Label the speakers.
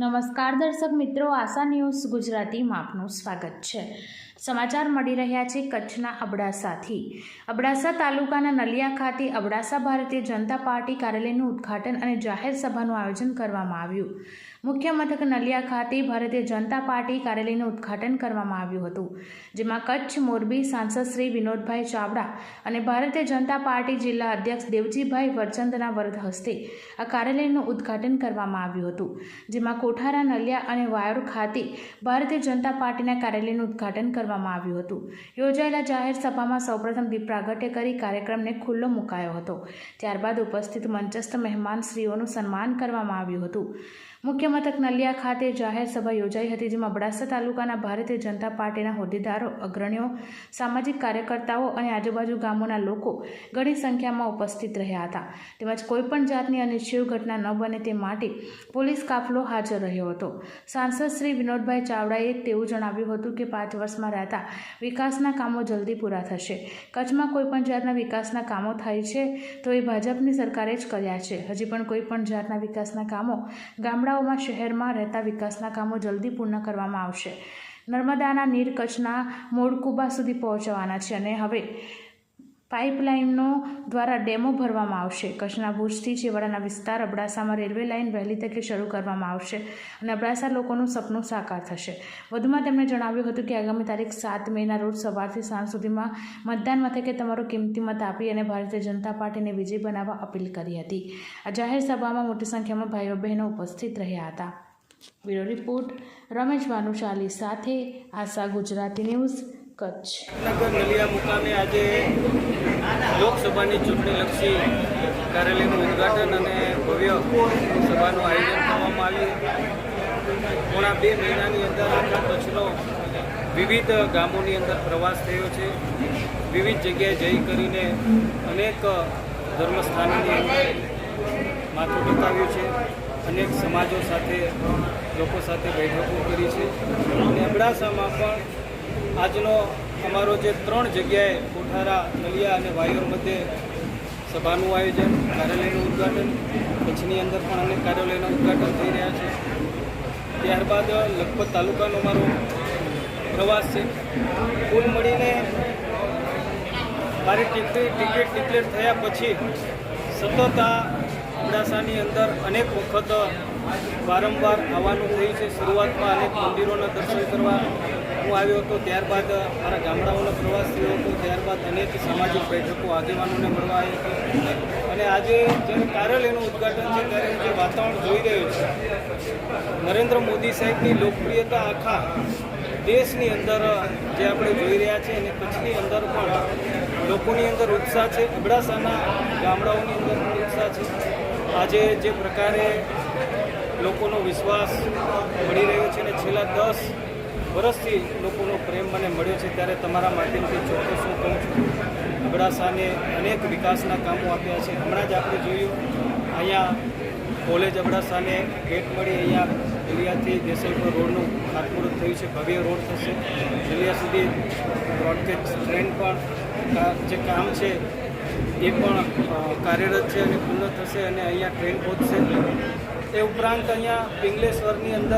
Speaker 1: નમસ્કાર દર્શક મિત્રો, આશા ન્યૂઝ ગુજરાતીમાં આપનું સ્વાગત છે. સમાચાર મળી રહ્યા છે કચ્છના અબડાસાથી. અબડાસા તાલુકાના નલિયા ખાતે અબડાસા ભારતીય જનતા પાર્ટી કાર્યાલયનું ઉદ્ઘાટન અને જાહેર સભાનું આયોજન કરવામાં આવ્યું. મુખ્ય મથક નલિયા ખાતે ભારતીય જનતા પાર્ટી કાર્યાલયનું ઉદ્ઘાટન કરવામાં આવ્યું હતું, જેમાં કચ્છ મોરબી સાંસદ શ્રી વિનોદભાઈ ચાવડા અને ભારતીય જનતા પાર્ટી જિલ્લા અધ્યક્ષ દેવજીભાઈ વરચંદના વરદ હસ્તે આ કાર્યાલયનું ઉદ્ઘાટન કરવામાં આવ્યું હતું, જેમાં કોઠારા નલિયા અને વાયોર ખાતે ભારતીય જનતા પાર્ટીના કાર્યાલયનું ઉદ્ઘાટન કરવામાં આવ્યું હતું. યોજાયેલા જાહેર સભામાં સૌપ્રથમ દીપ પ્રાગટ્ય કરી કાર્યક્રમને ખુલ્લો મુકાયો હતો. ત્યારબાદ ઉપસ્થિત મંચસ્થ મહેમાનશ્રીઓનું સન્માન કરવામાં આવ્યું હતું. મુખ્ય મથક નલિયા ખાતે જાહેર સભા યોજાઈ હતી, જેમાં અબડાસા તાલુકાના ભારતીય જનતા પાર્ટીના હોદ્દેદારો, અગ્રણીઓ, સામાજિક કાર્યકર્તાઓ અને આજુબાજુ ગામોના લોકો ઘણી સંખ્યામાં ઉપસ્થિત રહ્યા હતા. તેમજ કોઈપણ જાતની અનિશ્ચિત ઘટના ન બને તે માટે પોલીસ કાફલો હાજર રહ્યો હતો. સાંસદ શ્રી વિનોદભાઈ ચાવડાએ તેવું જણાવ્યું હતું કે, પાંચ વર્ષમાં રહેતા વિકાસના કામો જલ્દી પૂરા થશે. કચ્છમાં કોઈપણ જાતના વિકાસના કામો થાય છે, તો એ ભાજપની સરકારે જ કર્યા છે. હજી પણ કોઈપણ જાતના વિકાસના કામો ગામડાઓમાં શહેરમાં રહેતા વિકાસના કામો જલ્દી પૂર્ણ કરવામાં આવશે. નર્મદાના નીર કચ્છના મોડકુબા સુધી પહોંચવાના છે અને હવે પાઇપલાઇનનો દ્વારા ડેમો ભરવામાં આવશે. કચ્છના ભુજથી છેવાડાના વિસ્તાર અબડાસામાં રેલવે લાઇન વહેલી તકે શરૂ કરવામાં આવશે અને અબડાસા લોકોનું સપનું સાકાર થશે. વધુમાં તેમણે જણાવ્યું હતું કે આગામી તારીખ સાત મેના રોજ સવારથી સાંજ સુધીમાં મતદાન મથકે તમારો કિંમતી મત આપી અને ભારતીય જનતા પાર્ટીને વિજય બનાવવા અપીલ કરી હતી. આ જાહેર સભામાં મોટી સંખ્યામાં ભાઈઓ બહેનો ઉપસ્થિત રહ્યા હતા. બ્યુરો રિપોર્ટ, રમેશ ભાનુશાલી સાથે આશા ગુજરાતી ન્યૂઝ કચ્છ
Speaker 2: નગર નલિયા મુકામે આજે લોકસભાની ચૂંટણીલક્ષી કાર્યાલયનું ઉદ્ઘાટન અને ભવ્ય સભાનું આયોજન કરવામાં આવ્યું. પોણા બે મહિનાની અંદર આખા કચ્છનો વિવિધ ગામોની અંદર પ્રવાસ થયો છે. વિવિધ જગ્યાએ જઈ કરીને અનેક ધર્મસ્થાનોની માથું બતાવ્યું છે. અનેક સમાજો સાથે, લોકો સાથે બેઠકો કરી છે. અને અબડાસામાં પણ આજનો અમારો જે ત્રણ જગ્યાએ કોઠારા, નલિયા અને વાયોર મધ્યે સભાનું આયોજન, કાર્યાલયનું ઉદ્ઘાટન કચ્છની અંદર પણ અનેક કાર્યાલયના ઉદ્ઘાટન થઈ રહ્યા છે. ત્યારબાદ લખપત તાલુકાનો અમારો પ્રવાસ છે. કુલ મળીને મારી ટિકિટ ટિકિટ ડિક્લેર થયા પછી સતત આ અબડાસાની અંદર અનેક વખત વારંવાર આવવાનું થયું છે. શરૂઆતમાં અનેક મંદિરોના દર્શન કરવા હું આવ્યો હતો. ત્યારબાદ મારા ગામડાઓનો પ્રવાસ થયો હતો. ત્યારબાદ અનેક સામાજિક બેઠકો, આગેવાનોને મળવા આવ્યો હતો. અને આજે જ્યારે કાર્યાલયનું ઉદ્ઘાટન છે, ત્યારે જે વાતાવરણ જોઈ રહ્યો છું, નરેન્દ્ર મોદી સાહેબની લોકપ્રિયતા આખા દેશની અંદર જે આપણે જોઈ રહ્યા છીએ અને કચ્છની અંદર પણ લોકોની અંદર ઉત્સાહ છે. અબડાસાના ગામડાઓની અંદર પણ ઉત્સાહ છે. આજે જે પ્રકારે લોકોનો વિશ્વાસ મળી રહ્યો છે અને છેલ્લા દસ વર્ષથી લોકોનો પ્રેમ મને મળ્યો છે ત્યારે તમારા માધ્યમથી ચોક્કસ હું કહું છું. અબડાસાને અનેક વિકાસના કામો આપ્યા છે. હમણાં જ આપણે જોયું, અહીંયા કોલેજ અબડાસાને ભેટ મળી, અહીંયા જલિયાથી દેસાઈપુર રોડનું ખાતમુહૂર્ત થયું છે, ભવ્ય રોડ થશે. જલિયા સુધી બ્રોડગેજ ટ્રેન પણ જે કામ છે એ પણ કાર્યરત છે અને પૂર્ણ થશે અને અહીંયા ટ્રેન પહોંચશે. એ ઉપરાંત અહીંયા પિંગલેશ્વરની અંદર